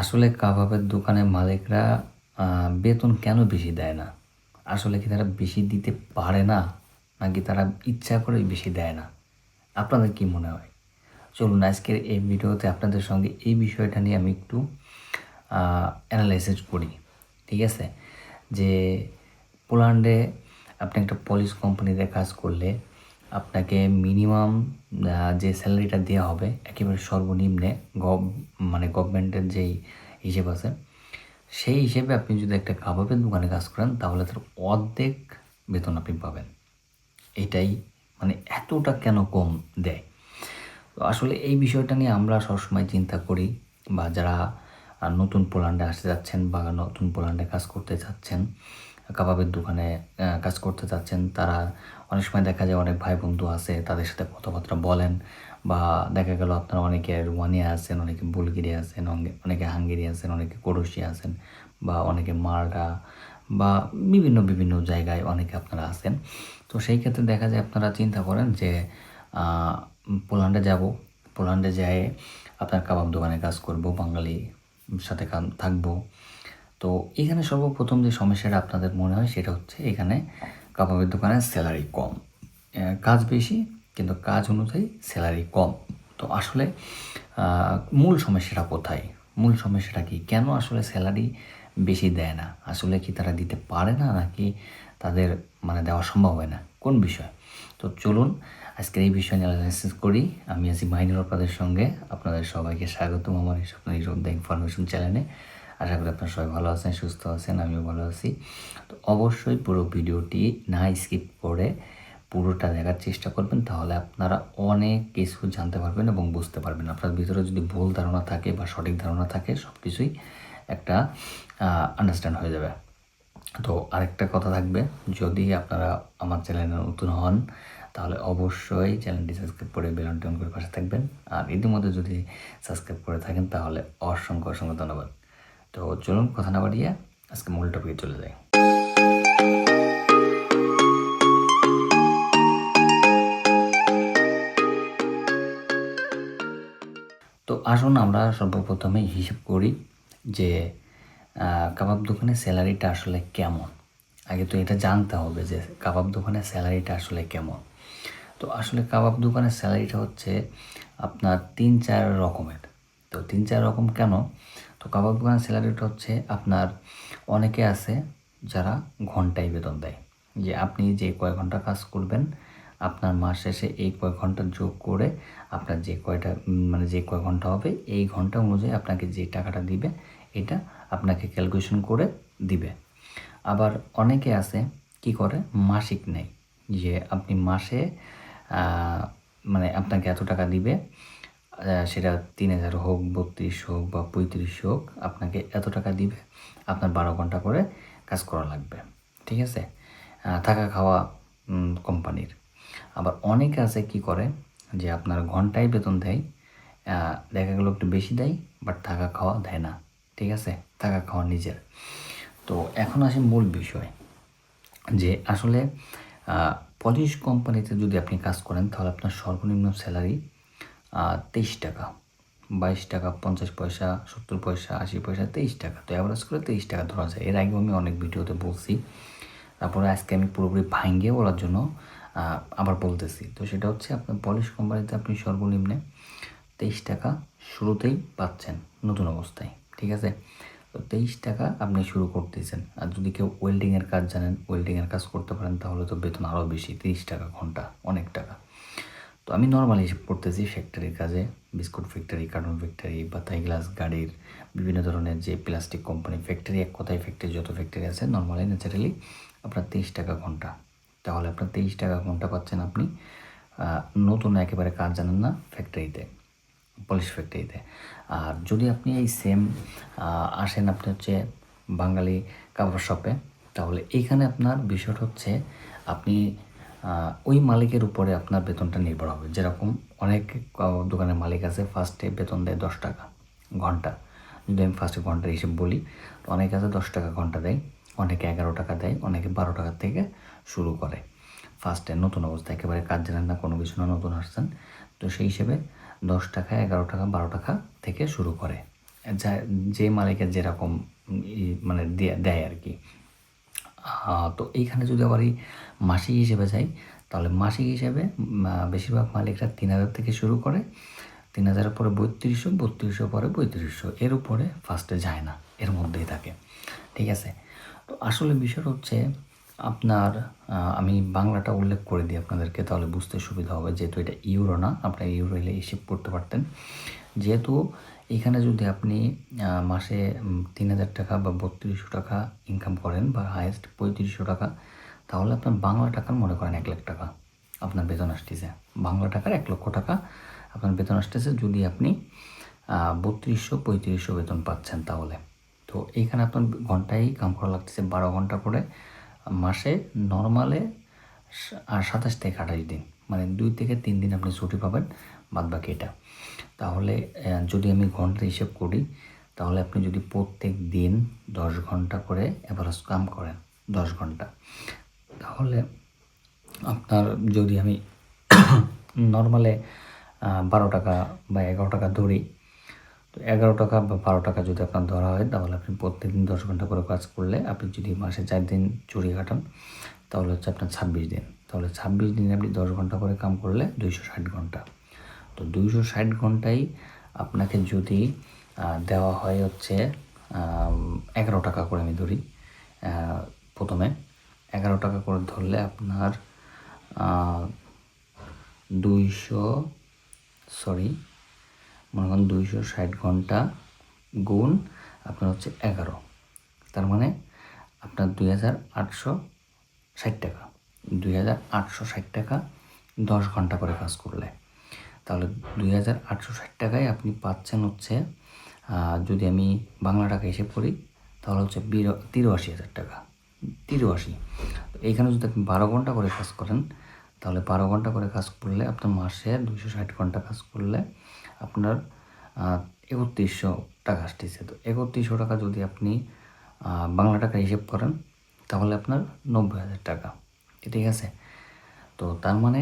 আসলে কাবাবের দোকানের মালিকরা বেতন কেন বেশি দেয় না? আসলে কি তারা বেশি দিতে পারে না? নাকি তারা ইচ্ছা করে বেশি দেয় না? আপনাদের কি মনে হয়? চলুন আজকের এই ভিডিওতে আপনাদের সঙ্গে এই বিষয়টা নিয়ে আমি একটু অ্যানালাইসিস করি। ঠিক আছে? যে পোল্যান্ডে আপনি একটা পলিশ কোম্পানিতে কাজ করলে আপনাকে মিনিমাম যে স্যালারিটা দেওয়া হবে, একেবারে সর্বনিম্নে গভ মানে গভর্নমেন্টের যেই হিসেব আছে, সেই হিসেবে আপনি যদি একটা কাবাবের দোকানে কাজ করেন, তাহলে তার অর্ধেক বেতন আপনি পাবেন। এটাই মানে এতটা কেন কম দেয়? তো আসলে এই বিষয়টা নিয়ে আমরা সবসময় চিন্তা করি, বা যারা নতুন পোল্যান্ডে আসতে যাচ্ছেন, বা নতুন পোল্যান্ডে কাজ করতে চাচ্ছেন কাবাবের দোকানে কাজ করতে চাচ্ছেন তারা অনেক সময় দেখা যায় অনেক ভাই বন্ধু আছে, তাদের সাথে কথাবার্তা বলেন বা দেখা গেল আপনারা অনেকে রোমানিয়া আছেন, অনেকে বুলগেরিয়া আছেন অনেকে- হাঙ্গেরি আছেন, অনেকে কোরোশিয়া আছেন বা অনেকে মাল্টা বা বিভিন্ন বিভিন্ন জায়গায় অনেকে আপনারা আছেন। তো সেই ক্ষেত্রে দেখা যায় আপনারা চিন্তা করেন যে পোল্যান্ডে যাব, পোল্যান্ডে যেয়ে আপনার কাবাব দোকানে কাজ করব বাঙালি সাথে থাকব। তো এখানে সর্বপ্রথম যে সমস্যাটা আপনাদের মনে হয় সেটা হচ্ছে এখানে কাবাবের দোকানে স্যালারি কম। কাজ বেশি, কিন্তু কাজ অনুযায়ী স্যালারি কম। তো আসলে মূল সমস্যাটা কোথায়? মূল সমস্যাটা কি? কেন আসলে স্যালারি বেশি দেয় না? আসলে কি তারা দিতে পারে না, নাকি তাদের মানে দেওয়া সম্ভব হয় না? কোন বিষয়? তো চলুন, আজকের এই বিষয় নিয়ে অ্যানালাইসিস করি। আমি আছি মাইনুর আপনাদের সঙ্গে। আপনাদের সবাইকে স্বাগতম আমার এই স্বপ্ন ইনফরমেশন চ্যানেলে আশা করি আপনারা সবাই ভালো আছেন, সুস্থ আছেন, আমিও ভালো আছি। তো অবশ্যই পুরো ভিডিওটি না স্কিপ করে পুরোটা দেখার চেষ্টা করবেন, তাহলে আপনারা অনেক কিছু জানতে পারবেন এবং বুঝতে পারবেন। আপনার ভিতরে যদি ভুল ধারণা থাকে বা সঠিক ধারণা থাকে সব কিছুই একটা আন্ডারস্ট্যান্ড হয়ে যাবে। তো আরেকটা কথা থাকবে, যদি আপনারা আমার চ্যানেলে নতুন হন, তাহলে অবশ্যই চ্যানেলটি সাবস্ক্রাইব করে বেলন টেন করে পাশে থাকবেন। আর ইতিমধ্যে যদি সাবস্ক্রাইব করে থাকেন, তাহলে অসংখ্য অসংখ্য ধন্যবাদ। তো চলুন কথা না বাড়িয়ে আজকে মূল টপিকে চলে যাই। তো আসুন আমরা সর্বপ্রথমে হিসেব করি যে কাবাব দোকানের স্যালারিটা আসলে কেমন? আগে তো এটা জানতে হবে যে কাবাব দোকানের স্যালারিটা আসলে কেমন। তো আসলে কাবাব দোকানের স্যালারিটা হচ্ছে আপনার তিন চার রকমের। তো তিন চার রকম কেন? তো কাবাব দোকানের স্যালারিটা হচ্ছে আপনার অনেকে আছে যারা ঘন্টায় বেতন দেয়। যে আপনি যে কয় ঘণ্টা কাজ করবেন, আপনার মাস শেষে এই কয় ঘণ্টা যোগ করে আপনার যে কয়টা মানে যে কয় ঘণ্টা হবে, এই ঘণ্টা অনুযায়ী আপনাকে যে টাকাটা দিবে, এটা আপনাকে ক্যালকুলেশন করে দিবে। আবার অনেকে আছে কি করে? মাসিক নেয়। যে আপনি মাসে মানে আপনাকে এত টাকা দিবে সেটা তিন হাজার হোক, বত্রিশ হোক বা পঁয়ত্রিশ হোক, আপনাকে এত টাকা দিবে, আপনার বারো ঘণ্টা করে কাজ করা লাগবে। ঠিক আছে? থাকা খাওয়া কোম্পানির। আবার অনেকে আছে কি করে, যে আপনার ঘন্টায় বেতন দেয় দেখা গেলো একটু বেশি দেয় বাট থাকা খাওয়া দেয় না। ঠিক আছে? থাকা খাওয়া নিজের। তো এখন আসে মূল বিষয়, যে আসলে পলিশ কোম্পানিতে যদি আপনি কাজ করেন, তাহলে আপনার সর্বনিম্ন স্যালারি তেইশ টাকা, বাইশ টাকা, পঞ্চাশ পয়সা, সত্তর পয়সা, আশি পয়সা, তেইশ টাকা। তো অ্যাভারেজ করে তেইশ টাকা ধরা যায়। এর আগেও আমি অনেক ভিডিওতে বলছি। তারপরে আজকে আমি পুরোপুরি ভাঙ্গে বলার জন্য আবার বলতেছি। তো সেটা হচ্ছে আপনার পলিশ কোম্পানিতে আপনি সর্বনিম্নে তেইশ টাকা শুরুতেই পাচ্ছেন নতুন অবস্থায়। ঠিক আছে? তো তেইশ টাকা আপনি শুরু করতেছেন। আর যদি কেউ ওয়েল্ডিংয়ের কাজ জানেন ওয়েল্ডিংয়ের কাজ করতে পারেন, তাহলে তো বেতন আরও বেশি, তিরিশ টাকা ঘণ্টা, অনেক টাকা। তো আমি নর্মালি করতেছি ফ্যাক্টরির কাজে, বিস্কুট ফ্যাক্টরি কার্টুন ফ্যাক্টরি বা তাই গ্লাস গাড়ির বিভিন্ন ধরনের যে প্লাস্টিক কোম্পানি ফ্যাক্টরি এক কথায় ফ্যাক্টরি যত ফ্যাক্টরি আছে নর্মালি ন্যাচারালি আপনার তেইশ টাকা ঘণ্টা। তাহলে আপনার তেইশ টাকা ঘণ্টা পাচ্ছেন আপনি নতুন একেবারে কাজ জানেন না ফ্যাক্টরিতে পলিশ ফ্যাক্টরিতে আর যদি আপনি এই সেম আসেন আপনি হচ্ছে বাঙালি কাপড় শপে তাহলে এইখানে আপনার বিষয়টা হচ্ছে, আপনি ওই মালিকের উপরে আপনার বেতনটা নির্ভর হবে। যেরকম অনেক দোকানের মালিক আছে ফার্স্টে বেতন দেয় দশ টাকা ঘণ্টা। যদি আমি ফার্স্টে ঘণ্টার হিসেব বলি, তো অনেকে আছে দশ টাকা ঘণ্টা দেয়, অনেকে এগারো টাকা দেয়, অনেকে বারো টাকা থেকে শুরু করে। ফার্স্টে নতুন অবস্থা, একেবারে কাজ জানেন না, কোনো কিছু না, নতুন আসছেন। তো সেই হিসেবে দশ টাকা, এগারো টাকা, বারো টাকা থেকে শুরু করে। যা, যে মালিকের যেরকম মানে দেয় আর কি। তো এইখানে যদি আবার এই মাসিক হিসেবে যাই, তাহলে মাসিক হিসেবে বেশিরভাগ মালিকরা তিন হাজার থেকে শুরু করে, তিন হাজারের পরে বত্রিশশো বত্রিশশো পরে পঁয়ত্রিশশো। এর উপরে ফার্স্টে যায় না, এর মধ্যেই থাকে। ঠিক আছে? তো আসলে বিষয়টা হচ্ছে, আপনার আমি বাংলাটা উল্লেখ করে দিই আপনাদেরকে, তাহলে বুঝতে সুবিধা হবে, যেহেতু এটা ইউরো না, আপনার ইউরো এলে হিসেব করতে পারতেন। যেহেতু এখানে যদি আপনি মাসে তিন হাজার টাকা বা বত্রিশশো টাকা ইনকাম করেন বা হায়েস্ট পঁয়ত্রিশশো টাকা, তাহলে আপনার বাংলা টাকার মনে করেন এক লাখ টাকা আপনার বেতন আসতেছে। বাংলা টাকার এক লক্ষ টাকা আপনার বেতন আসতেছে যদি আপনি বত্রিশশো, পঁয়ত্রিশশো বেতন পাচ্ছেন তাহলে। তো এইখানে আপনার ঘন্টায় কাম করা লাগতেছে বারো ঘণ্টা করে, মাসে নর্মালে সাতাশ থেকে আঠাশ দিন। মানে দুই থেকে তিন দিন আপনি ছুটি পাবেন বাদ বাকি এটা। তাহলে যদি আমি ঘণ্টা হিসেব করি, তাহলে আপনি যদি প্রত্যেক দিন দশ ঘণ্টা করে অ্যাভারেজ কাম করেন, দশ ঘণ্টা। তাহলে আপনার যদি আমি নর্মালে বারো টাকা বা এগারো টাকা ধরি, তো এগারো টাকা বা বারো টাকা যদি আপনার ধরা হয়, তাহলে আপনি প্রত্যেকদিন দশ ঘণ্টা করে কাজ করলে আপনি যদি মাসে চার দিন চুরি কাটান, তাহলে হচ্ছে আপনার ছাব্বিশ দিন। তাহলে ছাব্বিশ দিনে আপনি দশ ঘণ্টা করে কাম করলে দুইশো ষাট ঘণ্টা। তো দুইশো ষাট ঘন্টায় আপনাকে যদি দেওয়া হয় হচ্ছে এগারো টাকা করে আমি ধরি প্রথমে। এগারো টাকা করে ধরলে আপনার দুইশো, সরি, মনে করেন দুইশো ষাট ঘণ্টা গুণ আপনার হচ্ছে এগারো। তার মানে আপনার দুই হাজার আটশো ষাট টাকা। দুই হাজার আটশো ষাট টাকা দশ ঘণ্টা করে কাজ করলে। তাহলে দুই হাজার আটশো ষাট টাকায় আপনি পাচ্ছেন হচ্ছে যদি আমি বাংলা টাকা হিসেব করি, তাহলে হচ্ছে বির- তিরাশি হাজার টাকা। তিরাশি। তো এইখানে যদি আপনি বারো ঘণ্টা করে কাজ করেন, তাহলে বারো ঘণ্টা করে কাজ করলে আপনার মাসে দুশো ষাট ঘণ্টা কাজ করলে আপনার একত্রিশশো টাকা আসতেছে। তো একত্রিশশো টাকা যদি আপনি বাংলা টাকা হিসেব করেন, তাহলে আপনার নব্বই হাজার টাকা। ঠিক আছে? তো তার মানে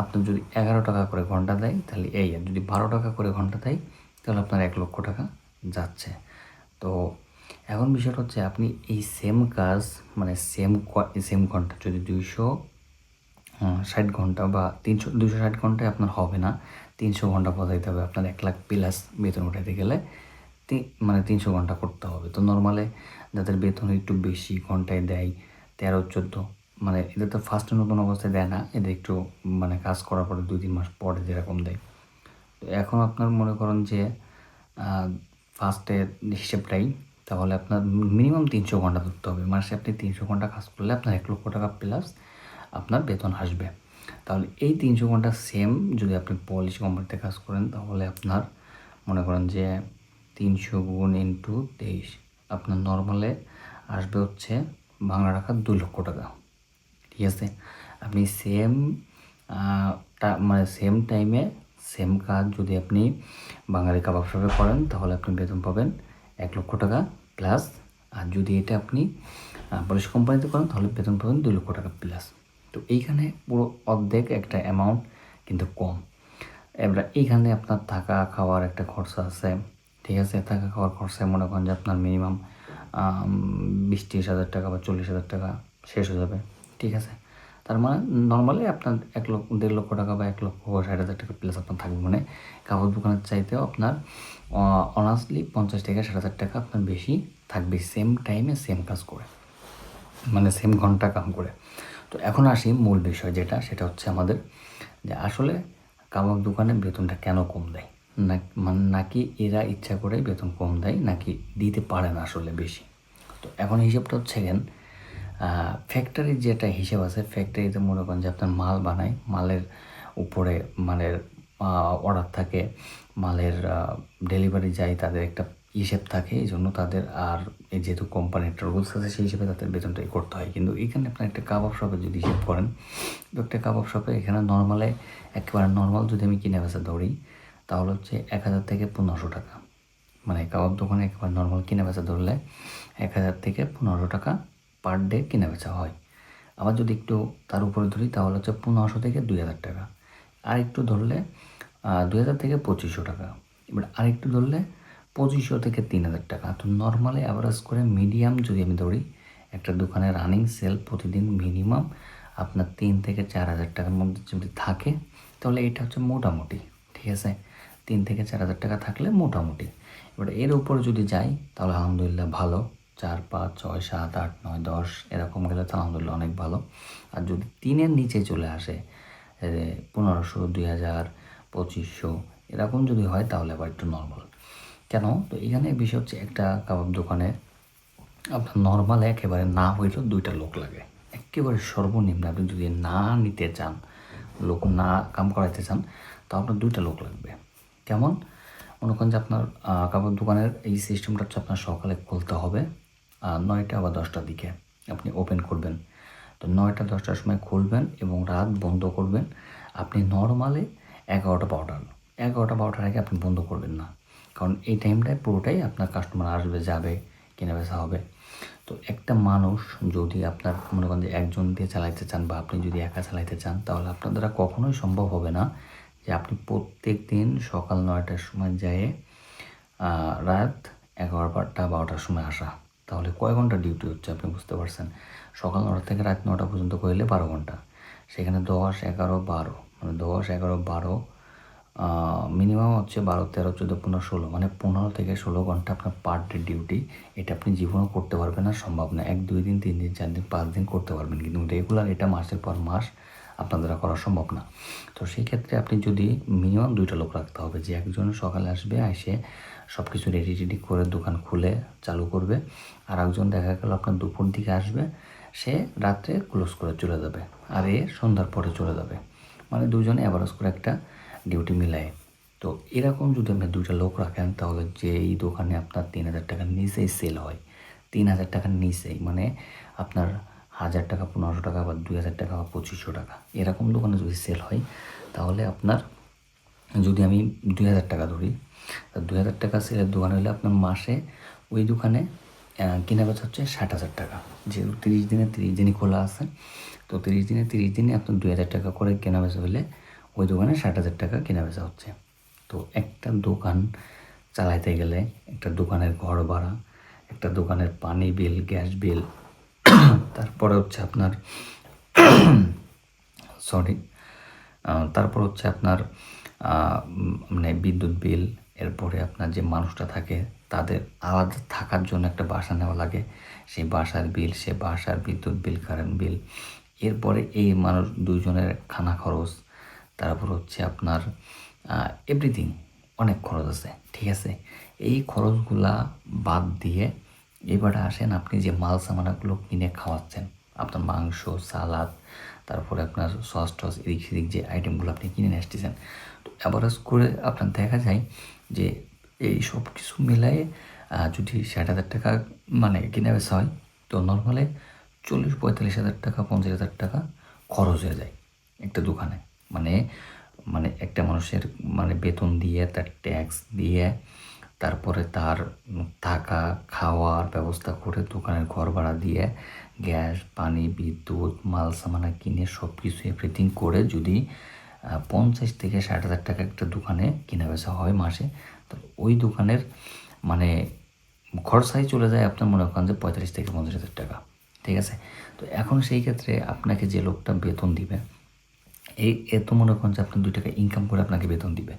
আপনার যদি এগারো টাকা করে ঘণ্টা দেয়, তাহলে এই আর যদি বারো টাকা করে ঘণ্টা দেয়, তাহলে আপনার এক লক্ষ টাকা যাচ্ছে। তো এখন বিষয়টা হচ্ছে আপনি এই সেম কাজ মানে সেম সেম ঘণ্টা, যদি দুইশো ষাট ঘণ্টা বা তিনশো দুশো ষাট ঘন্টায় আপনার হবে না, তিনশো ঘণ্টা বজাইতে হবে আপনার এক লাখ প্লাস বেতন উঠাইতে গেলে মানে তিনশো ঘণ্টা করতে হবে। তো নর্মালে যাদের বেতন একটু বেশি ঘন্টায় দেয়, তেরো, চোদ্দ মানে এদের তো ফার্স্টে নতুন অবস্থায় দেয় না, এদের একটু মানে কাজ করার পরে দুই তিন মাস পরে যেরকম দেয়। তো এখন আপনার মনে করেন যে ফার্স্টের হিসেবটাই, তাহলে আপনার মিনিমাম তিনশো ঘণ্টা ধরতে হবে। মাসে আপনি তিনশো ঘণ্টা কাজ করলে আপনার এক লক্ষ টাকা প্লাস আপনার বেতন আসবে। তাহলে এই তিনশো ঘণ্টা সেম যদি আপনি পলিশ কোম্পানিতে কাজ করেন, তাহলে আপনার মনে করেন যে তিনশো গুণ ইন্টু তেইশ, আপনার নর্মালে আসবে হচ্ছে বাংলা টাকা দুই লক্ষ টাকা। ঠিক আছে আপনি সেম মানে সেম টাইমে সেম কাজ যদি আপনি বাঙালি কাবাব শপে করেন, তাহলে আপনি বেতন পাবেন এক লক্ষ টাকা প্লাস আর যদি এটা আপনি পলিশ কোম্পানিতে করেন, তাহলে বেতন পাবেন দুই লক্ষ টাকা প্লাস তো এইখানে পুরো অর্ধেক একটা অ্যামাউন্ট কিন্তু কম। এবার এইখানে আপনার থাকা খাওয়ার একটা খরচা আছে, ঠিক আছে? থাকা খাওয়ার খরচায় মনে করেন যে আপনার মিনিমাম বিশ ত্রিশ হাজার টাকা বা চল্লিশ হাজার টাকা শেষ হয়ে যাবে। ঠিক আছে। তার মানে নর্মালি আপনার এক লক্ষ, দেড় লক্ষ টাকা বা এক লক্ষ ষাট হাজার টাকা প্লাস আপনার থাকবে। মানে কাপড় দোকানের চাইতেও আপনার অনার্সলি পঞ্চাশ থেকে ষাট হাজার টাকা আপনার বেশি থাকবে। সেম টাইমে সেম কাজ করে। মানে সেম ঘণ্টা কাম করে। তো এখন আসি মূল বিষয় যেটা, সেটা হচ্ছে আমাদের যে আসলে কাবাব দোকানে বেতনটা কেন কম দেয়? না মানে নাকি এরা ইচ্ছা করে বেতন কম দেয়, নাকি দিতে পারে না আসলে বেশি? তো এখন হিসেবটা হচ্ছে গেন ফ্যাক্টরির যেটা হিসেব আছে ফ্যাক্টরিতে মনে করেন যে আপনার মাল বানায়, মালের উপরে মালের অর্ডার থাকে, মালের ডেলিভারি যায়, তাদের একটা হিসেব থাকে, এই জন্য তাদের আর যেহেতু কোম্পানির একটা রুলস আছে, সেই হিসেবে তাদের বেতনটা ই করতে হয়। কিন্তু এখানে আপনার একটা কাবাব শপে যদি হিসেব করেন একটা কাবাব শপে এখানে নর্মালে একেবারে নর্মাল যদি আমি কিনে বেচা ধরি, তাহলে হচ্ছে এক হাজার থেকে পনেরোশো টাকা। মানে কাবাব দোকানে একেবারে নর্মাল কিনে বেচা ধরলে এক হাজার থেকে পনেরোশো টাকা পার ডে কিনে বেচা হয়। আবার যদি একটু তার উপরে ধরি, তাহলে হচ্ছে পনেরোশো থেকে দুই হাজার টাকা। আর একটু ধরলে দুই হাজার থেকে পঁচিশশো টাকা। এবার আরেকটু ধরলে, পঁচিশশো থেকে তিন হাজার টাকা। তো নর্মালি অ্যাভারেজ করে মিডিয়াম যদি আমি ধরি, একটা দোকানে রানিং সেল প্রতিদিন মিনিমাম আপনার তিন থেকে চার হাজার টাকার মধ্যে যদি থাকে, তাহলে এটা হচ্ছে মোটামুটি, ঠিক আছে? তিন থেকে চার হাজার টাকা থাকলে মোটামুটি। এবার এর উপর যদি যাই, তাহলে আলহামদুলিল্লাহ ভালো। চার, পাঁচ, ছয়, সাত, আট, নয়, দশ, এরকম গেলে তো আলহামদুলিল্লাহ অনেক ভালো। আর যদি তিনের নিচে চলে আসে পনেরোশো, দুই হাজার, পঁচিশশো, এরকম যদি হয় তাহলে আবার একটু নর্মাল কেন? তো এখানে বিষয় হচ্ছে একটা কাবাব দোকানে আপনার নর্মাল একেবারে না হইলেও দুইটা লোক লাগে। একেবারে সর্বনিম্ন আপনি যদি না নিতে চান, লোক না কাম করাইতে চান, তো আপনার দুইটা লোক লাগবে। কেমন? মনে করেন যে আপনার কাপড় দোকানের এই সিস্টেমটা হচ্ছে আপনার সকালে খুলতে হবে। নয়টা বা দশটার দিকে আপনি ওপেন করবেন। তো নয়টা, দশটার সময় খুলবেন এবং রাত বন্ধ করবেন। আপনি নর্মালি এগারোটা বারোটার এগারোটা বারোটার আগে আপনি বন্ধ করবেন না। কারণ এই টাইমটায় পুরোটাই আপনার কাস্টমার আসবে, যাবে, কেনা বেচা হবে। তো একটা মানুষ যদি আপনার মনে করেন যে একজন দিয়ে চালাইতে চান বা আপনি যদি একা চালাইতে চান, তাহলে আপনার দ্বারা কখনোই সম্ভব হবে না যে আপনি প্রত্যেক দিন সকাল নয়টার সময় যেয়ে রাত এগারোটা বারোটার সময় আসা। তাহলে কয় ঘণ্টা ডিউটি হচ্ছে আপনি বুঝতে পারছেন? সকাল নটা থেকে রাত নটা পর্যন্ত করলে বারো ঘণ্টা। সেখানে দশ, এগারো, বারো। মানে দশ, এগারো, বারো মিনিমাম হচ্ছে বারো, তেরো, চোদ্দ, পনেরো, ষোলো। মানে পনেরো থেকে ষোলো ঘণ্টা আপনার পার ডে ডিউটি এটা আপনি জীবনেও করতে পারবেন না, সম্ভব না। এক, দুই দিন, তিন দিন, চার দিন, পাঁচ দিন করতে পারবেন। কিন্তু রেগুলার এটা মাসের পর মাস আপনার দ্বারা করা সম্ভব না। তো সেই ক্ষেত্রে আপনি যদি মিনিমাম দুইটা লোক রাখতে হবে। যে একজন সকালে আসবে, এসে সব কিছু রেডি রেডি করে দোকান খুলে চালু করবে। আর একজন দেখা গেল আপনার দুপুর দিকে আসবে, সে রাত্রে ক্লোজ করে চলে যাবে আর এ সন্ধ্যার পরে চলে যাবে। মানে দুজনে অ্যাভারেজ করে একটা ডিউটি মিলায়। তো এরকম যদি আপনি দুইটা লোক রাখেন, তাহলে যে এই দোকানে আপনার তিন হাজার টাকার নিচেই সেল হয়। তিন হাজার টাকার নিচেই মানে আপনার হাজার টাকা, পনেরোশো টাকা বা দুই হাজার টাকা বা পঁচিশশো টাকা। এরকম দোকানে যদি সেল হয়, তাহলে আপনার যদি আমি দুই হাজার টাকা ধরি দুই হাজার টাকা সেলের দোকান হলে আপনার মাসে ওই দোকানে কেনা বেচা হচ্ছে ষাট হাজার টাকা। যেহেতু তিরিশ দিনে, তিরিশ দিনই খোলা আছে, তো তিরিশ দিনে তিরিশ দিনে আপনার দুই হাজার টাকা করে কেনা বেচা হলে ওই দোকানে ষাট হাজার টাকা কেনা বেচা হচ্ছে। তো একটা দোকান চালাইতে গেলে, একটা দোকানের ঘর ভাড়া, একটা দোকানের পানি বিল, গ্যাস বিল, তারপরে হচ্ছে আপনার সরি তারপর হচ্ছে আপনার মানে বিদ্যুৎ বিল এরপরে আপনার যে মানুষটা থাকে, তাদের আলাদা থাকার জন্য একটা বাসা নেওয়া লাগে। সেই বাসার বিল, সে বাসার বিদ্যুৎ বিল কারেন্ট বিল এরপরে এই মানুষ দুইজনের খানা খরচ, তারপর হচ্ছে আপনার এভরিথিং অনেক খরচ আছে, ঠিক আছে? এই খরচগুলা বাদ দিয়ে এবারে আসেন আপনি যে মাল সামানাগুলো কিনে খাওয়াচ্ছেন। আপনার মাংস, সালাদ, তারপরে আপনার সস টস এদিক সেদিক যে আইটেমগুলো আপনি কিনে নিয়ে আসতেছেন। তো অ্যাভারেজ করে আপনার দেখা যায় যে এই সব কিছু মিলাই যদি ষাট হাজার টাকা মানে কিনে বেচা হয়, তো নর্মালে চল্লিশ পঁয়তাল্লিশ হাজার টাকা, পঞ্চাশ হাজার টাকা খরচ হয়ে যায় একটা দোকানে। মানে মানে একটা মানুষের মানে বেতন দিয়ে, তার ট্যাক্স দিয়ে, তারপরে তার থাকা, খাওয়ার ব্যবস্থা করে দোকানের ঘর ভাড়া দিয়ে, গ্যাস, পানি, বিদ্যুৎ, মাল সামানা কিনে সব কিছু এভরিথিং করে যদি পঞ্চাশ থেকে ষাট হাজার টাকা একটা দোকানে কেনা বেচা হয় মাসে। তো ওই দোকানের মানে খরচাই চলে যায় আপনার মনে করেন যে পঁয়তাল্লিশ থেকে পঞ্চাশ হাজার টাকা, ঠিক আছে? তো এখন সেই ক্ষেত্রে আপনাকে যে লোকটা বেতন দিবে এই এত মনে করেন যে আপনার দুই টাকা ইনকাম করে আপনাকে বেতন দিবে।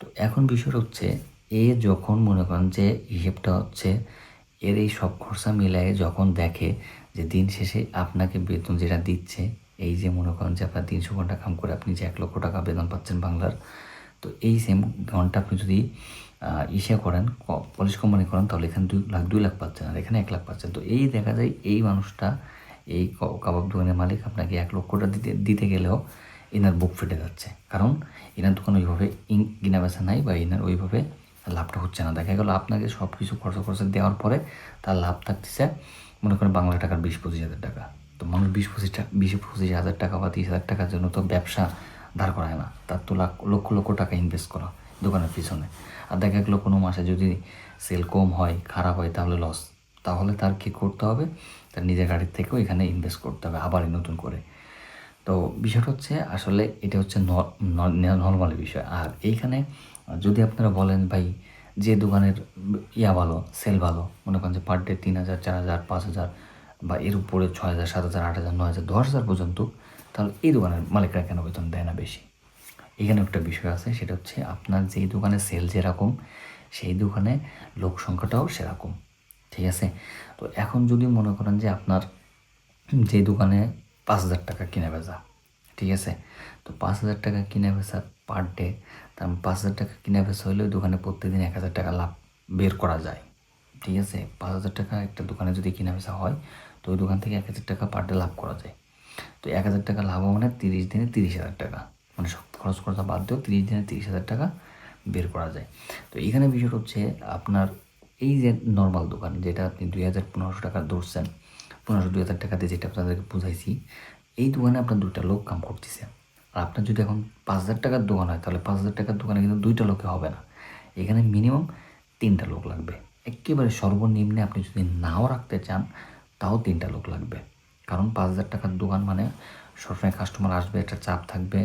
তো এখন বিষয়টা হচ্ছে, এ যখন মনে করেন যে হিসেবটা হচ্ছে, এর এই সব খরচা মিলায়ে যখন দেখে যে দিন শেষে আপনাকে বেতন যেটা দিচ্ছে এই যে মনে করেন যে আপনার তিনশো ঘণ্টা কাম করে আপনি যে এক লক্ষ টাকা বেতন পাচ্ছেন বাংলার, তো এই সেম ঘণ্টা আপনি যদি ইসে করেন পলিশ কোম্পানি করেন, তাহলে এখানে দুই লাখ দুই লাখ পাচ্ছেন আর এখানে এক লাখ পাচ্ছেন। তো এই দেখা যায় এই মানুষটা, এই কাবাব দোকানের মালিক আপনাকে এক লক্ষটা দিতে দিতে গেলেও এনার বুক ফেটে যাচ্ছে। কারণ এনার দোকান ওইভাবে ইন, কিনা বেচা নাই বা এনার ওইভাবে লাভটা হচ্ছে না। দেখা গেলো আপনাকে সব কিছু খরচা খরচা দেওয়ার পরে তার লাভ থাকতেছে মনে করেন বাংলা টাকার বিশ, পঁচিশ হাজার টাকা। তো মানুষ বিশ পঁচিশ টাকা বিশ পঁচিশ হাজার টাকা বা তিরিশ হাজার টাকার জন্য তো ব্যবসা দাঁড় করায় না। তার তো লাখ, লক্ষ লক্ষ টাকা ইনভেস্ট করা দোকানের পিছনে। আর দেখা গেলো কোনো মাসে যদি সেল কম হয়, খারাপ হয়, তাহলে লস তাহলে তার কী করতে হবে? তার নিজের গাড়ির থেকেও এখানে ইনভেস্ট করতে হবে আবার নতুন করে। তো বিষয়টা হচ্ছে আসলে এটা হচ্ছে নর্মাল বিষয়। আর এইখানে যদি আপনারা বলেন, ভাই, যে দোকানের ইয়া ভালো সেল ভালো, মনে করেন যে পার ডে তিন হাজার, চার হাজার, পাঁচ হাজার বা এর উপরে ছয় হাজার, সাত হাজার, আট হাজার, নয় হাজার, দশ হাজার পর্যন্ত, তাহলে এই দোকানের মালিকরা কেন বেতন দেয় না বেশি? এখানে একটা বিষয় আছে, সেটা হচ্ছে আপনার যেই দোকানে সেল যেরকম, সেই দোকানে লোক সংখ্যাটাও সেরকম, ঠিক আছে? তো এখন যদি মনে করেন যে আপনার যে দোকানে পাঁচ হাজার টাকা কিনে বেচা, ঠিক আছে? তো পাঁচ হাজার টাকা কিনে বেচা পার ডে তার মানে পাঁচ হাজার টাকা কিনে বেচা হলে ওই দোকানে প্রত্যেকদিন এক হাজার টাকা লাভ বের করা যায়, ঠিক আছে? পাঁচ হাজার টাকা একটা দোকানে যদি কিনে বেচা হয় ওই দোকান থেকে এক হাজার টাকা পার ডে লাভ করা যায়। তো এক হাজার টাকা লাভ মানে তিরিশ দিনে তিরিশ হাজার টাকা। মানে সব খরচ খরচা বাদ দিয়েও তিরিশ দিনে তিরিশ হাজার টাকা বের করা যায়। তো এখানে বিষয়টা হচ্ছে আপনার এই যে নর্মাল দোকান যেটা আপনি দুই হাজার পনেরোশো টাকা ধরছেন, পনেরোশো দুই হাজার টাকা দিয়ে যেটা আপনাদেরকে বুঝাইছি, এই দোকানে আপনার দুইটা লোক কাম করতেছে। আর আপনার যদি এখন পাঁচ হাজার টাকার দোকান হয়, তাহলে পাঁচ হাজার টাকার দোকানে কিন্তু দুইটা লোকে হবে না। এখানে মিনিমাম তিনটা লোক লাগবে। একেবারে সর্বনিম্নে আপনি যদি নাও রাখতে চান তাও তিনটা লোক লাগবে। কারণ পাঁচ হাজার টাকার দোকান মানে সবসময় কাস্টমার আসবে, একটা চাপ থাকবে,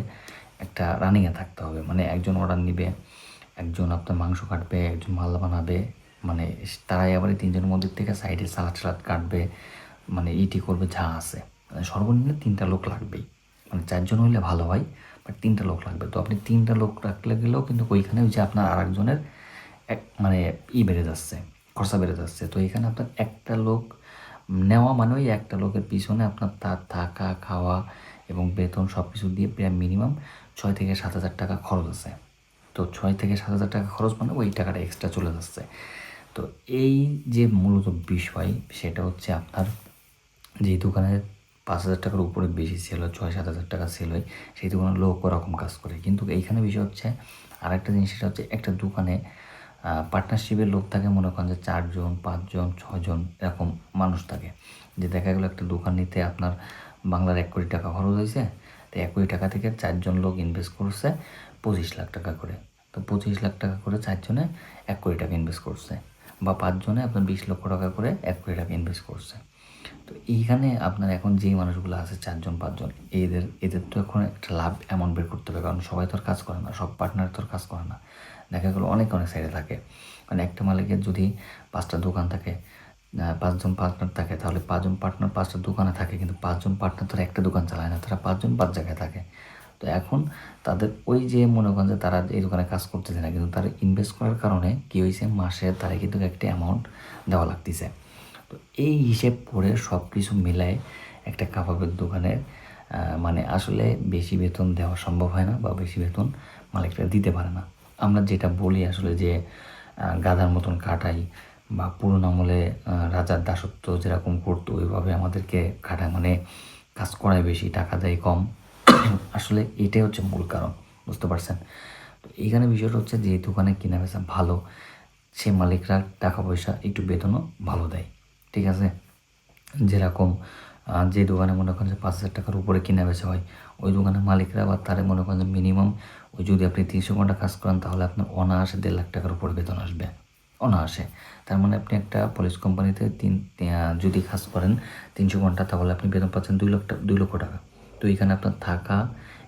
একটা রানিংয়ে থাকতে হবে। মানে একজন অর্ডার নিবে, একজন আপনার মাংস কাটবে, একজন মাল বানাবে মানে তারাই আবার এই তিনজনের মধ্যে থেকে সাইডে সালাদ সালাদ কাটবে মানে ইটি করবে, যা আছে। মানে সর্বনিম্ন তিনটা লোক লাগবেই। মানে চারজন হইলে ভালো হয় বাট তিনটা লোক লাগবে। তো আপনি তিনটা লোক রাখলে গেলেও কিন্তু ওইখানে ওই যে আপনার আরেকজনের এক মানে ই বেড়ে যাচ্ছে, খরচা বেড়ে যাচ্ছে। তো এখানে আপনার একটা লোক নেওয়া মানে ওই একটা লোকের পিছনে আপনার তার থাকা, খাওয়া এবং বেতন সব কিছু দিয়ে প্রায় মিনিমাম ছয় থেকে সাত হাজার টাকা খরচ আছে। তো ছয় থেকে সাত হাজার টাকা খরচ মানে ওই টাকাটা এক্সট্রা চলে যাচ্ছে। তো এই যে মূলত বিষয়, সেটা হচ্ছে আপনার যেই দোকানে পাঁচ হাজার টাকার উপরে বেশি সেল হয়, ছয় সাত হাজার টাকা সেল হয়, সেই দোকানে লোক ওরকম কাজ করে। কিন্তু এইখানে বিষয় হচ্ছে আরেকটা জিনিস, সেটা হচ্ছে একটা দোকানে পার্টনারশিপের লোক থাকে, মনে করেন যে চারজন, পাঁচজন, ছজন এরকম মানুষ থাকে। যে দেখা গেলো একটা দোকান নিতে আপনার বাংলার এক কোটি টাকা খরচ হয়েছে, তো এক কোটি টাকা থেকে চারজন লোক ইনভেস্ট করছে পঁচিশ লাখ টাকা করে। তো পঁচিশ লাখ টাকা করে চারজনে এক কোটি টাকা ইনভেস্ট করছে বা পাঁচজনে আপনার বিশ লক্ষ টাকা করে এক কোটি টাকা ইনভেস্ট করছে। তো এইখানে আপনার এখন যেই মানুষগুলো আছে, চারজন, পাঁচজন, এদের এদের তো এখন একটা লাভ অ্যামাউন্ট বের করতে হবে, কারণ সবাই তো আর কাজ করে না, সব পার্টনার তো আর কাজ করে না। দেখা গেলো অনেক অনেক সাইডে থাকে। মানে একটা মালিকের যদি পাঁচটা দোকান থাকে পাঁচজন পার্টনার থাকে, তাহলে পাঁচজন পার্টনার পাঁচটা দোকানে থাকে, কিন্তু পাঁচজন পার্টনার তারা একটা দোকান চালায় না, তারা পাঁচজন পাঁচ জায়গায় থাকে। তো এখন তাদের ওই যে মনে করেন যে তারা এই দোকানে কাজ করতেছে না, কিন্তু তারা ইনভেস্ট করার কারণে কী হয়েছে মাসে তারা কিন্তু একটা অ্যামাউন্ট দেওয়া লাগতেছে। তো এই হিসেব করে সব কিছু মিলায় একটা কাবাবের দোকানের মানে আসলে বেশি বেতন দেওয়া সম্ভব হয় না বা বেশি বেতন মালিকরা দিতে পারে না। আমরা যেটা বলি আসলে যে গাধার মতন কাটাই বা পুরোনো আমলে রাজার দাসত্ব যেরকম করতো, ওইভাবে আমাদেরকে কাটা মানে কাজ করায় বেশি, টাকা দেয় কম। আসলে এটাই হচ্ছে মূল কারণ, বুঝতে পারছেন? তো এইখানে বিষয়টা হচ্ছে যে, দোকানে কিনা বেচা ভালো সে মালিকরা টাকা পয়সা একটু বেতনও ভালো দেয়, ঠিক আছে? যেরকম যে দোকানে মনে করেন যে পাঁচ হাজার টাকার উপরে কিনা বেচা হয়, ওই দোকানের মালিকরা বা তারে মনে করেন যে মিনিমাম ওই যদি আপনি তিনশো ঘণ্টা কাজ করেন, তাহলে আপনার অনায়াসে দেড় লাখ টাকার উপর বেতন আসবে। অনায়াসে। তার মানে আপনি একটা পুলিশ কোম্পানিতে তিন যদি কাজ করেন তিনশো ঘণ্টা, তাহলে আপনি বেতন পাচ্ছেন দুই লক্ষ দুই লক্ষ টাকা। তো এখানে আপনার থাকা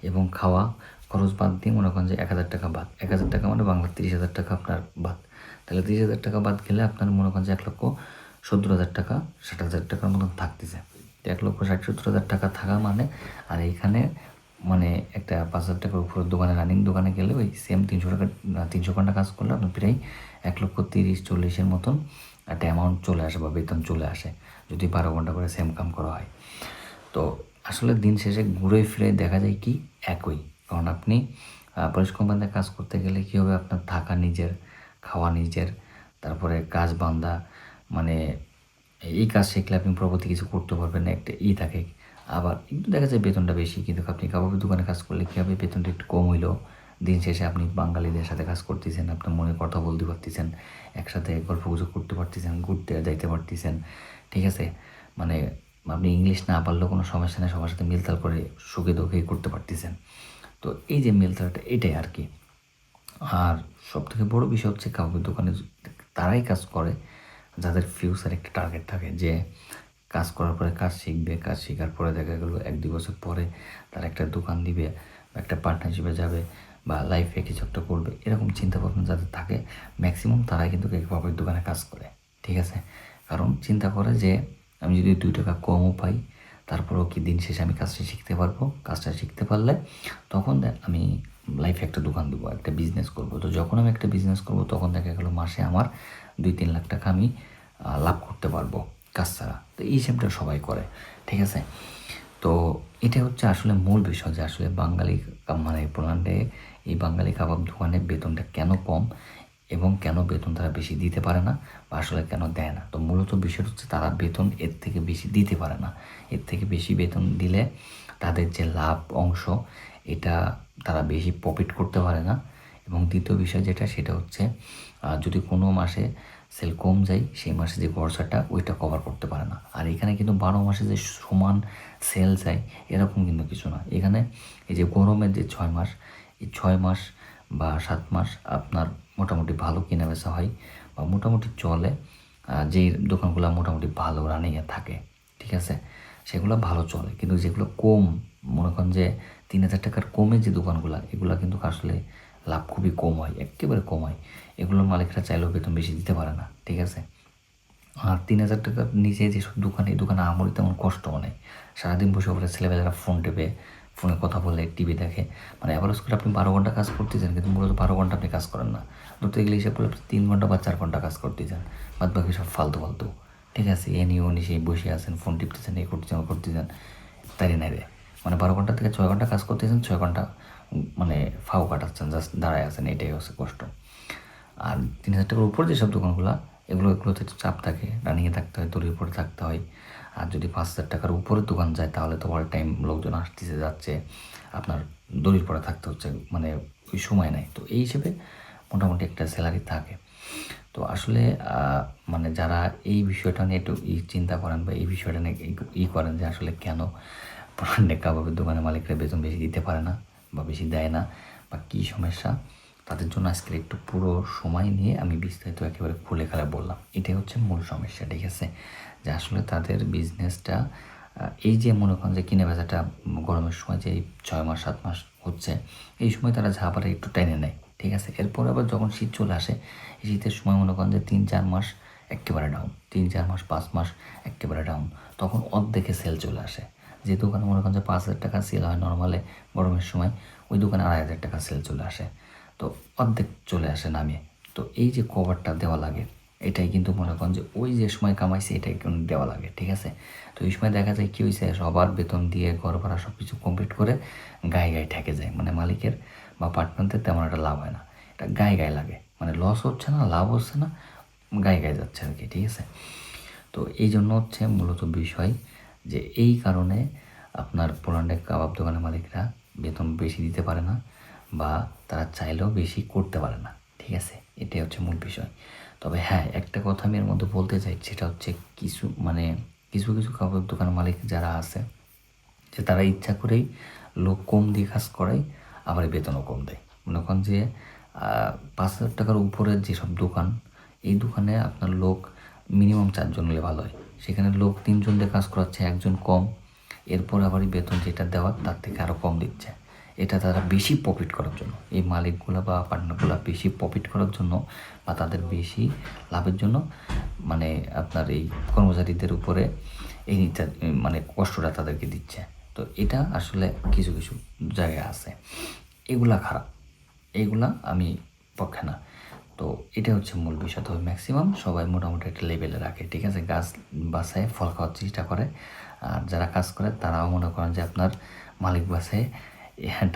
এবং খাওয়া খরচ বাদ দিয়ে মনে করেন যে এক হাজার টাকা বাদ। এক হাজার টাকা মানে বাংলা তিরিশ হাজার টাকা আপনার বাদ। তাহলে তিরিশ হাজার টাকা বাদ গেলে আপনার মনে করেন যে এক লক্ষ সত্তর হাজার টাকা, ষাট হাজার টাকার মতন থাকতেছে। এক লক্ষ ষাট, সত্তর হাজার টাকা থাকা মানে আর এইখানে মানে একটা পাঁচ হাজার টাকার উপর দোকানে রানিং দোকানে গেলে ওই সেম তিনশো টাকা তিনশো ঘণ্টা কাজ করলে আপনার প্রায় এক লক্ষ তিরিশ, চল্লিশের মতন একটা অ্যামাউন্ট চলে আসে বা বেতন চলে আসে, যদি বারো ঘণ্টা করে সেম কাম করা হয়। তো আসলে দিন শেষে ঘুরে ফিরে দেখা যায় কি? একই। কারণ আপনি পুলিশ কোম্পানিতে কাজ করতে গেলে কী হবে? আপনার থাকা নিজের, খাওয়া নিজের, তারপরে কাজ বান্ধা মানে এই কাজ শিখলে আপনি পরবর্তী কিছু করতে পারবেন না, একটা ই থাকে। আবার একটু দেখা যায় বেতনটা বেশি, কিন্তু আপনি কাবাবের দোকানে কাজ করলে কী হবে? বেতনটা একটু কম হইলেও দিন শেষে আপনি বাঙালিদের সাথে কাজ করতেছেন, আপনার মনে কথা বলতে পারতেছেন, একসাথে গল্প গুজব করতে পারতেছেন, ঘুরতে যাইতে পারতেছেন, ঠিক আছে? মানে আপনি ইংলিশ না পারলেও কোনো সমস্যা নেই, সবার সাথে মিলতাল করে সুখে দুঃখে করতে পারতেছেন। তো এই যে মিলতালটা, এটাই আর কি। আর সব থেকে বড়ো বিষয় হচ্ছে কাউকে দোকানে তারাই কাজ করে, যাদের ফিউচার একটা টার্গেট থাকে যে কাজ করার পরে কাজ শিখবে, কাজ শেখার পরে দেখা গেলো এক দুই বছর পরে তারা একটা দোকান দিবে একটা পার্টনারশিপে যাবে বা লাইফে কিছু একটা করবে, এরকম চিন্তা ভাবনা যাদের থাকে ম্যাক্সিমাম তারাই কিন্তু কাবাবের দোকানে কাজ করে, ঠিক আছে? কারণ চিন্তা করে যে আমি যদি দুই টাকা কমও পাই, তারপরেও কি দিন শেষে আমি কাজটা শিখতে পারব? কাজটা শিখতে পারলে তখন দে- আমি লাইফে একটা দোকান দেবো, একটা বিজনেস করব। তো যখন আমি একটা বিজনেস করব, তখন দেখা গেলো মাসে আমার দুই তিন লাখ টাকা আমি লাভ করতে পারব। কাজ ছাড়া তো এই হিসেবটা সবাই করে, ঠিক আছে? তো এটা হচ্ছে আসলে মূল বিষয় যে আসলে বাঙালি মানে পোল্যান্ডে এই বাঙালি কাবাব দোকানে বেতনটা কেন কম এবং কেন বেতন তারা বেশি দিতে পারে না বা আসলে কেন দেয় না? তো মূলত বিষয়টা হচ্ছে তারা বেতন এর থেকে বেশি দিতে পারে না। এর থেকে বেশি বেতন দিলে তাদের যে লাভ অংশ এটা তারা বেশি প্রফিট করতে পারে না। এবং দ্বিতীয় বিষয় যেটা সেটা হচ্ছে যদি কোনো মাসে সেল কম যায়, সেই মাসে যে খরচাটা ওইটা কভার করতে পারে না। আর এখানে কিন্তু বারো মাসে যে সমান সেল যায়, এরকম কিন্তু কিছু না। এখানে এই যে গরমের যে ছয় মাস, এই ছয় মাস বা সাত মাস আপনার মোটামুটি ভালো কেনা বেচা হয় বা মোটামুটি চলে যেই দোকানগুলো মোটামুটি ভালো রানিংয়ে থাকে, ঠিক আছে? সেগুলো ভালো চলে। কিন্তু যেগুলো কম, মনে করেন যে তিন হাজার টাকার কমে যে দোকানগুলো, এগুলো কিন্তু আসলে লাভ খুবই কম হয়, একেবারে কম হয়। এগুলোর মালিকরা চাইলেও বেতন বেশি দিতে পারে না, ঠিক আছে? আর তিন হাজার টাকার নিচে যেসব দোকান, এই দোকানে আমরি তেমন কষ্ট নেই। সারাদিন বসে বসে ছেলেবেলারা ফোন টেপে, ফোনে কথা বলে, টিভি দেখে। মানে অ্যাভারেজ করে আপনি বারো ঘণ্টা কাজ করতে করতেছেন, কিন্তু মূলত বারো ঘণ্টা আপনি কাজ করেন না। ধরতে গেলে হিসাব করলে আপনি তিন ঘণ্টা বা চার ঘণ্টা কাজ করতেছেন। বাদ বাকি সব ফালতু ফালতু। ঠিক আছে? এ নিয়ে নিয়ে সেই বসে আছেন, ফোন টিপতেছেন এই করতেছেন করতেছেন। তাই না রে মানে বারো ঘণ্টা থেকে ছয় ঘণ্টা কাজ করতেছেন, ছয় ঘণ্টা মানে ফাও কাটাচ্ছেন, জাস্ট দাঁড়ায় আছেন, এটাই হচ্ছে কষ্ট। আর তিন হাজার টাকার উপর যেসব দোকানগুলো, এগুলো, এগুলোতে চাপ থাকে, রানিংয়ে থাকতে হয়, দড়ির উপরে থাকতে হয়। আর যদি পাঁচ হাজার টাকার উপরে দোকান যায়, তাহলে তো অল টাইম লোকজন আসতেছে, যাচ্ছে। আপনার দড়ির পরে থাকতে হচ্ছে মানে ওই সময় নেই। তো এই হিসেবে মোটামুটি একটা স্যালারি থাকে। তো আসলে মানে যারা এই বিষয়টা নিয়ে একটু চিন্তা করেন বা এই বিষয়টা নিয়ে ই- করেন যে আসলে কেন ব্র্যান্ডে কাবাবের দোকানের মালিকরা বেতন বেশি দিতে পারে না বা বেশি দেয় না বা কী সমস্যা তাদের জন্য আজকের একটু পুরো সময় নিয়ে আমি বিস্তারিত একেবারে খুলে খেলা বললাম। এটাই হচ্ছে মূল সমস্যা, ঠিক আছে? যে আসলে তাদের বিজনেসটা এই যে মনে করেন যে কিনে বেচাটা গরমের সময় যে এই ছয় মাস, সাত মাস হচ্ছে, এই সময় তারা যা একটু টেনে নেয়, ঠিক আছে? এরপর আবার যখন শীত চলে আসে শীতের সময় মনে করেন যে তিন, চার মাস একেবারে ডাউন তিন, চার মাস, পাঁচ মাস একেবারে ডাউন তখন অর্ধেকে সেল চলে আসে। যে দোকানে মনে করেন যে পাঁচ হাজার টাকা সেল হয় নর্মালে গরমের সময়, ওই দোকানে আড়াই হাজার টাকা সেল চলে আসে। তো অর্ধেক চলে আসে নামিয়ে তো এই যে কভারটা দেওয়া লাগে, এটাই কিন্তু মনে করেন যে ওই যে সময় কামাইছে, এটাই কিন্তু দেওয়া লাগে, ঠিক আছে? তো এই সময় দেখা যায় কী হয়েছে সবার বেতন দিয়ে ঘর ভাড়া সব কিছু কমপ্লিট করে গায়ে গায়ে ঠেকে যায়। মানে মালিকের বা পার্টনারদের তেমন একটা লাভ হয় না। এটা গায়ে গায়ে লাগে। মানে লস হচ্ছে না, লাভ হচ্ছে না, গায়ে গায়ে যাচ্ছে আর কি, ঠিক আছে? তো এই জন্য হচ্ছে মূলত বিষয় যে এই কারণে আপনার পোল্যান্ডের কাবাব দোকানের মালিকরা বেতন বেশি দিতে পারে না। বা তারা চাইলেও বেশি করতে পারে না, ঠিক আছে? এটাই হচ্ছে মূল বিষয়। তবে হ্যাঁ একটা কথা আমি এর মধ্যে বলতে চাই, সেটা হচ্ছে কিছু মানে কিছু কিছু কাপড় দোকান মালিক যারা আছে, যে তারা ইচ্ছা করেই লোক কম দিয়ে কাজ করায়, আবার বেতনও কম দেয়। মনে করেন যে পাঁচ হাজার টাকার উপরের যেসব দোকান, এই দোকানে আপনার লোক মিনিমাম চারজন হলে ভালো হয়। সেখানে লোক তিনজন দিয়ে কাজ করাচ্ছে, একজন কম। এরপর আবার বেতন যেটা দেওয়ার, তার থেকে আরও কম দিচ্ছে। এটা তারা বেশি প্রফিট করার জন্য। এই মালিকগুলো বা পার্টনারগুলো বেশি প্রফিট করার জন্য বা তাদের বেশি লাভের জন্য মানে আপনার এই কর্মচারীদের উপরে এই মানে কষ্টটা তাদেরকে দিচ্ছে। তো এটা আসলে কিছু কিছু জায়গায় আছে। এগুলা খারাপ। এগুলা আমি পক্ষে না। তো এটা হচ্ছে মূল বিষয়। তবে ম্যাক্সিমাম সবাই মোটামুটি একটা লেভেলে রাখে। ঠিক আছে? গাছ বাসায় ফল খাওয়ার চেষ্টা করে। আর যারা কাজ করে তারাও মনে করেন যে আপনার মালিক বাসায়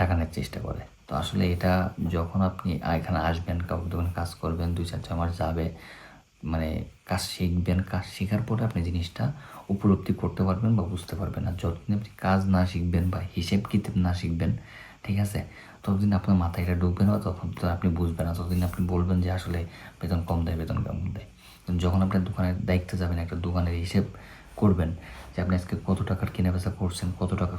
টাকা নেওয়ার চেষ্টা করে। তো আসলে এটা যখন আপনি এখানে আসবেন, কাউকে দোকানে কাজ করবেন, দুই চার ছয় মাস যাবে মানে কাজ শিখবেন, কাজ শেখার পরে আপনি জিনিসটা উপলব্ধি করতে পারবেন বা বুঝতে পারবেন। আর যতদিন আপনি কাজ না শিখবেন বা হিসেব কিতাব না শিখবেন, ঠিক আছে? ততদিন আপনার মাথায় এটা ঢুকবে না, তখন তো আপনি বুঝবেন না। ততদিন আপনি বলবেন যে আসলে বেতন কম দেয়, বেতন কম দেয়। যখন আপনার দোকানের দায়িত্বে যাবেন, একটা দোকানের হিসেব করবেন যে আপনি আজকে কত টাকার কিনে বেচা করছেন, কত টাকা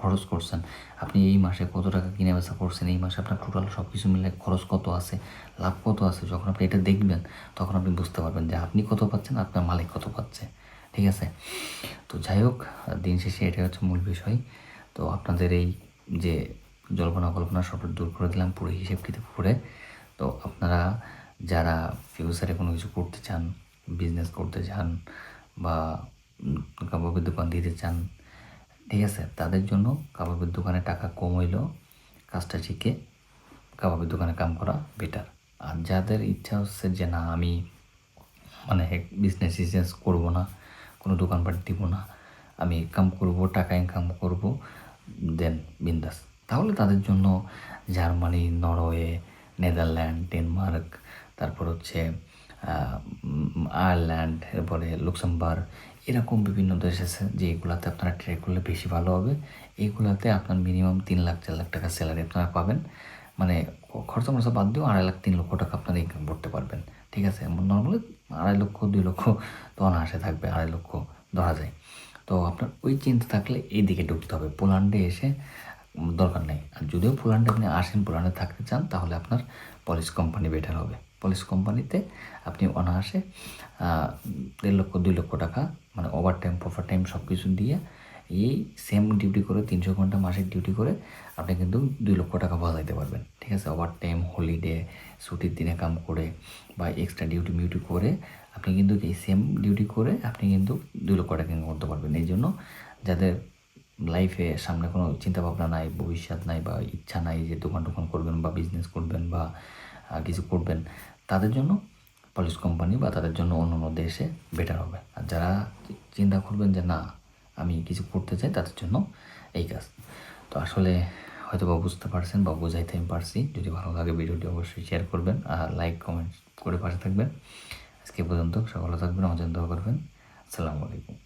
খরচ করছেন, আপনি এই মাসে কত টাকা কিনে বেচা করছেন, এই মাসে আপনার টোটাল সব কিছু মিলে খরচ কত আছে, লাভ কত আছে, যখন আপনি এটা দেখবেন, তখন আপনি বুঝতে পারবেন যে আপনি কত পাচ্ছেন, আপনার মালিক কত পাচ্ছে। ঠিক আছে? তো যাই হোক, দিন শেষে এটাই হচ্ছে মূল বিষয়। তো আপনাদের এই যে জল্পনা কল্পনা সব দূর করে দিলাম, পুরো হিসেব কিতাব করে তো আপনারা যারা ফিউচারে কোনো কিছু করতে চান বিজনেস করতে চান বা কাবাবের দোকান দিতে চান, ঠিক আছে? তাদের জন্য কাবাবের দোকানে টাকা কম হইলেও কাজটা শিখে কাবাবের দোকানে কাম করা বেটার আর যাদের ইচ্ছা হচ্ছে যে, না, আমি মানে বিজনেস টিজনেস করব না, কোনো দোকানপাট দিব না, আমি কাম করব, টাকা ইনকাম করব দেন বিন্দাস। তাহলে তাদের জন্য জার্মানি, নরওয়ে, নেদারল্যান্ড, ডেনমার্ক, তারপর হচ্ছে আয়ারল্যান্ড, এরপরে লুক্সেমবার্গ এরকম বিভিন্ন দেশ আছে যে এগুলাতে আপনারা ট্রাই করলে বেশি ভালো হবে। এইগুলাতে আপনার মিনিমাম তিন লাখ, চার লাখ টাকা স্যালারি আপনারা পাবেন। মানে খরচা মরচা বাদ দিয়েও আড়াই লাখ, তিন লক্ষ টাকা আপনারা ইনকাম করতে পারবেন। ঠিক আছে? নর্মালি আড়াই লক্ষ, দুই লক্ষ তো অনায়াসে থাকবে, আড়াই লক্ষ ধরা যায়। তো আপনার ওই চিন্তা থাকলে এই দিকে ঢুকতে হবে। পোল্যান্ডে এসে দরকার নেই। আর যদিও পোল্যান্ডে আপনি আসেন, পোল্যান্ডে থাকতে চান, তাহলে আপনার পলিশ কোম্পানি বেটার হবে। পলিশ কোম্পানিতে আপনি অনায়াসে দেড় লক্ষ, দুই লক্ষ টাকা মানে ওভার টাইম প্রফার টাইম সব কিছু দিয়ে এই সেম ডিউটি করে তিনশো ঘণ্টা মাসিক ডিউটি করে আপনি কিন্তু দুই লক্ষ টাকা বাজাইতে পারবেন। ঠিক আছে? ওভার টাইম হলিডে ছুটির দিনে কাম করে বা এক্সট্রা ডিউটি মিউটি করে আপনি কিন্তু এই সেম ডিউটি করে আপনি কিন্তু দুই লক্ষ টাকা ইনকাম করতে পারবেন। এই জন্য যাদের লাইফে সামনে কোনো চিন্তা ভাবনা নাই, ভবিষ্যৎ নাই বা ইচ্ছা নাই যে দোকান টোকান করবেন বা বিজনেস করবেন বা কিছু করবেন, তাদের জন্য পলিশ কোম্পানি বা তাদের জন্য অন্য অন্য দেশে বেটার হবে। আর যারা চিন্তা করবেন যে না, আমি কিছু করতে চাই তাদের জন্য এই কাজ। তো আসলে হয়তো বা বুঝতে পারছেন বা বোঝাইতে আমি পারছি। যদি ভালো লাগে ভিডিওটি অবশ্যই শেয়ার করবেন আর লাইক কমেন্ট করে পাশে থাকবেন। আজকে পর্যন্ত সকালে থাকবেন আমার জন্য করবেন। আসসালামু আলাইকুম।